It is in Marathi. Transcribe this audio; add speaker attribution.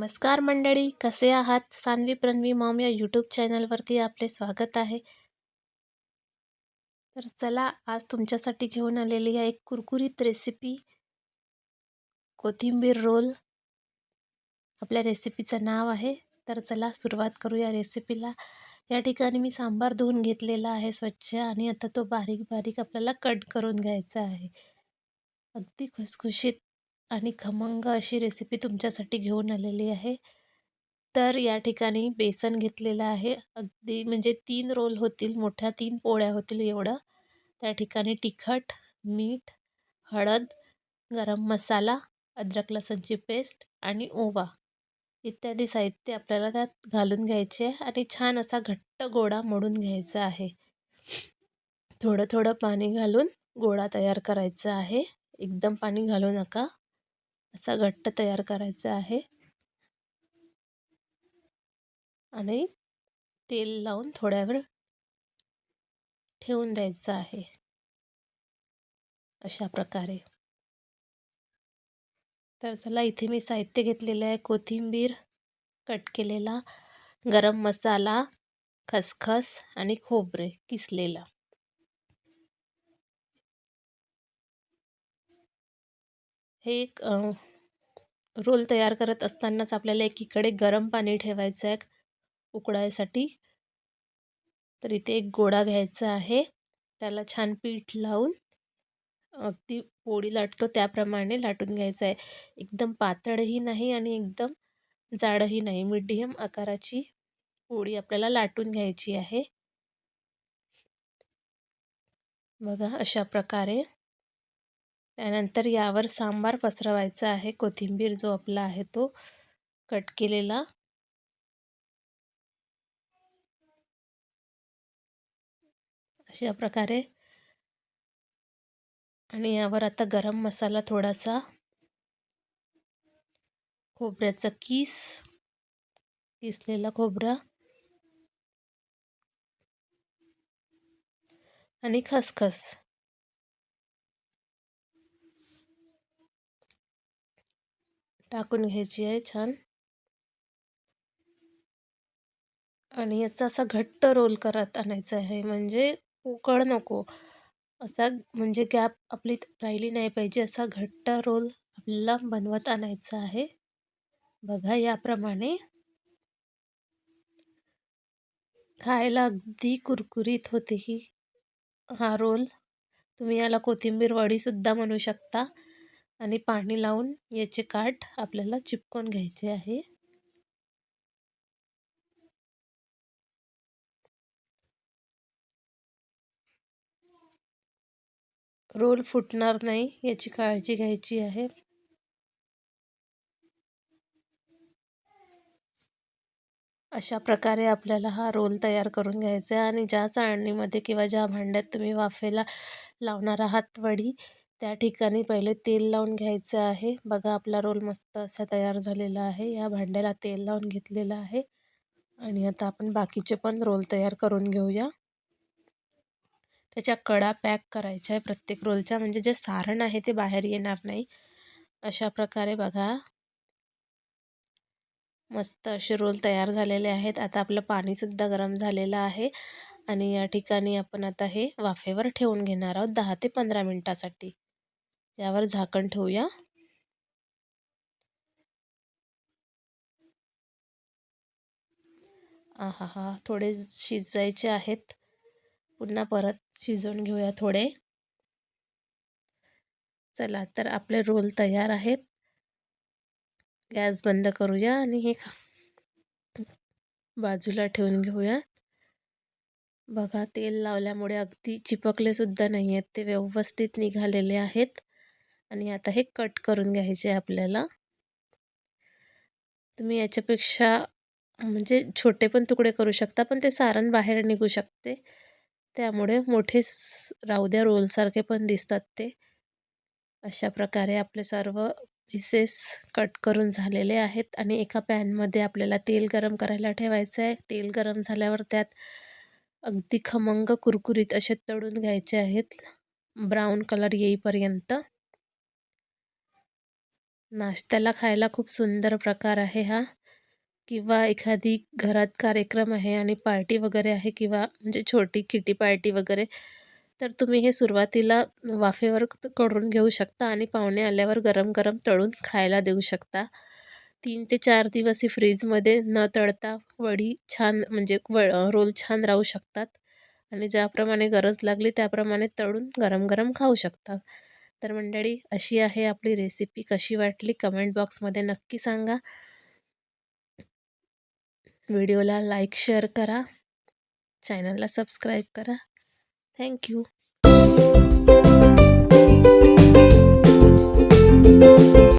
Speaker 1: नमस्कार मंडळी कसे आहात? सानवी प्रणवी मॉम या यूट्यूब चॅनलवरती आपले स्वागत आहे. तर चला आज तुमच्यासाठी घेऊन आलेली आहे एक कुरकुरीत रेसिपी कोथिंबीर रोल. आपल्या रेसिपीचं नाव आहे. तर चला सुरुवात करू या रेसिपीला या ठिकाणी मी सांबार धुवून घेतलेला आहे स्वच्छ आणि आता तो बारीक बारीक आपल्याला कट करून घ्यायचा आहे. अगदी खुसखुशीत आणि खमंग अशी रेसिपी तुमच्यासाठी घेऊन आलेली आहे. तर या ठिकाणी बेसन घेतलेलं आहे. अगदी म्हणजे तीन रोल होतील मोठ्या तीन पोळ्या होतील एवढं. त्या ठिकाणी तिखट मीठ हळद गरम मसाला अद्रक लसणची पेस्ट आणि ओवा इत्यादी साहित्य आपल्याला त्यात घालून घ्यायचे आहे आणि छान असा घट्ट गोळा मोडून घ्यायचा आहे. थोडं थोडं पाणी घालून गोळा तयार करायचा आहे. एकदम पाणी घालू नका. असा घट्ट तयार करायचा आहे. आणि तेल लावून थोड्या वेळ ठेवून द्यायचं आहे. अशा प्रकारे. तर चला इथे मी साहित्य घेतलेलं आहे. कोथिंबीर कट केलेला गरम मसाला खसखस आणि खोबरे किसलेला. हे एक रोल तयार करत असतानाच आपल्याला एकीकडे गरम पाणी ठेवायचं आहे उकडायसाठी तर इथे एक गोळा घ्यायचा आहे. त्याला छान पीठ लावून अगदी पोळी लाटतो त्याप्रमाणे लाटून घ्यायचं आहे. एकदम पातळही नाही आणि एकदम जाडही नाही. मीडियम आकाराची पोळी आपल्याला लाटून घ्यायची आहे. बघा अशा प्रकारे. त्यानंतर यावर सांबार पसरवायचा आहे. कोथिंबीर जो आपला आहे तो कट केलेला. अशा प्रकारे. आणि यावर आता गरम मसाला थोडासा. खोबऱ्याचा किस. किसलेला खोबरा. आणि खसखस. टाकून घ्यायची आहे छान. आणि याचा असा घट्ट रोल करत आणायचा आहे म्हणजे पोकळ नको. असा म्हणजे गॅप आपली राहिली नाही पाहिजे असा घट्ट रोल आपल्याला बनवत आणायचा आहे. बघा याप्रमाणे. खायला अगदी कुरकुरीत होते ही हा रोल. तुम्ही याला कोथिंबीर वडीसुद्धा म्हणू शकता. आणि पाणी लावून याचे काठ आपल्याला चिपकून घ्यायचे आहे. रोल फुटणार नाही याची काळजी घ्यायची आहे. अशा प्रकारे आपल्याला हा रोल तयार करून घ्यायचा आहे आणि ज्या चाळणीमध्ये किंवा ज्या भांड्यात तुम्ही वाफेला लावणार आहात वडी त्या ठिकाणी पहिले तेल लावून घ्यायचं आहे. बघा आपला रोल मस्त असा तयार झालेला आहे. या भांड्याला तेल लावून घेतलेलं आहे. आणि आता आपण बाकीचे पण रोल तयार करून घेऊया. त्याच्या कडा पॅक करायच्या आहे प्रत्येक रोलच्या. म्हणजे जे सारण आहे ते बाहेर येणार नाही. अशा प्रकारे बघा. मस्त असे रोल तयार झालेले आहेत. आता आपलं पाणीसुद्धा गरम झालेलं आहे. आणि या ठिकाणी आपण आता हे वाफेवर ठेवून घेणार आहोत दहा ते पंधरा मिनटासाठी. त्यावर झाकण ठेवूया. हा हा थोडे शिजायचे आहेत. पुन्हा परत शिजवून घेऊया थोडे. चला तर आपले रोल तयार आहेत. गॅस बंद करूया आणि हे बाजूला ठेवून घेऊया. बघा तेल लावल्यामुळे अगदी चिपकले सुद्धा नाही आहेत ते व्यवस्थित निघालेले आहेत. आणि आता हे कट करून घ्यायचे आपल्याला. तुम्ही याच्यापेक्षा म्हणजे छोटे पण तुकडे करू शकता पण ते सारण बाहेर निघू शकते. त्यामुळे मोठे राहू द्या रोलसारखे पण दिसतात ते. अशा प्रकारे आपले सर्व पीसेस कट करून झालेले आहेत आणि एका पॅनमध्ये आपल्याला तेल गरम करायला ठेवायचं आहे. तेल गरम झाल्यावर त्यात अगदी खमंग कुरकुरीत असे तळून घ्यायचे आहेत. ब्राऊन कलर येईपर्यंत. नाश्त्याला खायला खूप सुंदर प्रकार आहे हा. किंवा एखादी घरात कार्यक्रम आहे आणि पार्टी वगैरे आहे किंवा म्हणजे छोटी किटी पार्टी वगैरे तर तुम्ही हे सुरुवातीला वाफेवर करून घेऊ शकता आणि पाहुणे आल्यावर गरम गरम तळून खायला देऊ शकता. तीन ते चार दिवस ही फ्रीजमध्ये न तळता वडी छान म्हणजे व रोल छान राहू शकतात. आणि ज्याप्रमाणे गरज लागली त्याप्रमाणे तळून गरम गरम खाऊ शकता. तर मंडळी अशी आहे आपली रेसिपी. कशी वाटली कमेंट बॉक्समध्ये नक्की सांगा. व्हिडिओला लाईक शेअर करा. चॅनलला सबस्क्राईब करा. थँक्यू